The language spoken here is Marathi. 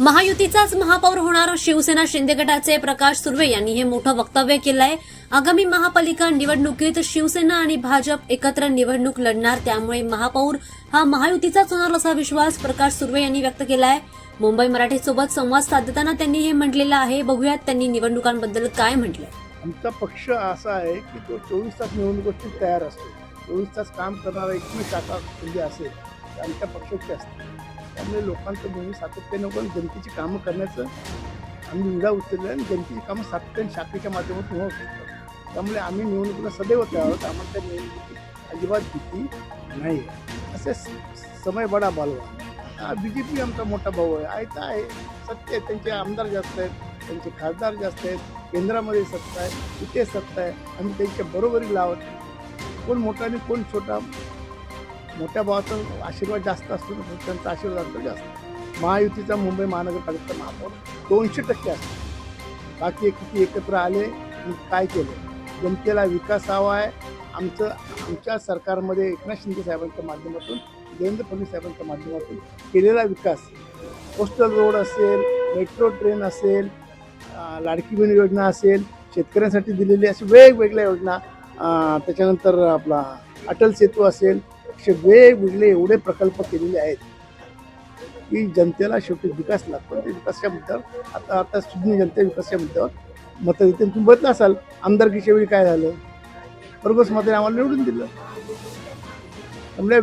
महायुतीचाच महापौर होणार शिवसेना शिंदे गटाचे प्रकाश सुर्वे यांनी हे मोठं वक्तव्य केलं आहे आगामी महापालिका निवडणुकीत शिवसेना आणि भाजप एकत्र निवडणूक लढणार त्यामुळे महापौर हा महायुतीचाच होणार असा विश्वास प्रकाश सुर्वे यांनी व्यक्त केला आहे मुंबई मराठीसोबत संवाद साधताना त्यांनी हे म्हटलेलं आहे. बघूयात त्यांनी निवडणुकांबद्दल काय म्हटलंय. आमचा पक्ष असा आहे की तो चोवीस तास निवडणुकीसाठी तयार असतो. चोवीस तास काम करणारा एकही शाखा म्हणजे असेल. आमच्या पक्षाची असते. त्यामुळे लोकांचं नेहमी सातत्यानं पण जनतेची कामं करण्याचं आम्ही विडा उचललं आणि जनतेची कामं सातत्याने शाखेच्या माध्यमातून होत असतात त्यामुळे आम्ही निवडणुकीला सदैव तयार आहोत. आम्हाला त्या निवडणुकीची अजिबात भीती नाही. असे स- समय बडा बालवा बी जे पी आमचा मोठा भाऊ आहे. आहे तर आहे. सत्य आहे. त्यांचे आमदार जास्त आहेत. त्यांचे खासदार जास्त आहेत. केंद्रामध्ये सत्ता आहे. इथे सत्ता आहे. आम्ही त्यांच्या बरोबरी लावत कोण मोठा आणि कोण छोटा मोठ्या भावाचा आशीर्वाद जास्त असतो त्यांचा आशीर्वाद असतो जास्त. महायुतीचा मुंबई महानगरपालिकेचा महापौर दोनशे टक्के असतो. बाकी किती एकत्र आले काय केलं? जनतेला विकास हवा आहे. आमचं आमच्या सरकारमध्ये एकनाथ शिंदे साहेबांच्या माध्यमातून देवेंद्र फडणवीस साहेबांच्या माध्यमातून केलेला विकास. कोस्टल रोड असेल मेट्रो ट्रेन असेल लाडकी बहीण योजना असेल शेतकऱ्यांसाठी दिलेली अशी वेगवेगळ्या योजना त्याच्यानंतर आपला अटल सेतू असेल वेगवेगळे एवढे प्रकल्प केलेले आहेत की जनतेला शेवटी विकास लागतो. ते विकासच्या मुद्द्यावर आता आता सुज्ञ जनते विकासच्या मुद्द्यावर मतं देते तुम्ही बघत असाल आमदारकीच्या वेळी काय झालं? बरोबर मताने आम्हाला निवडून दिलं. त्यामुळे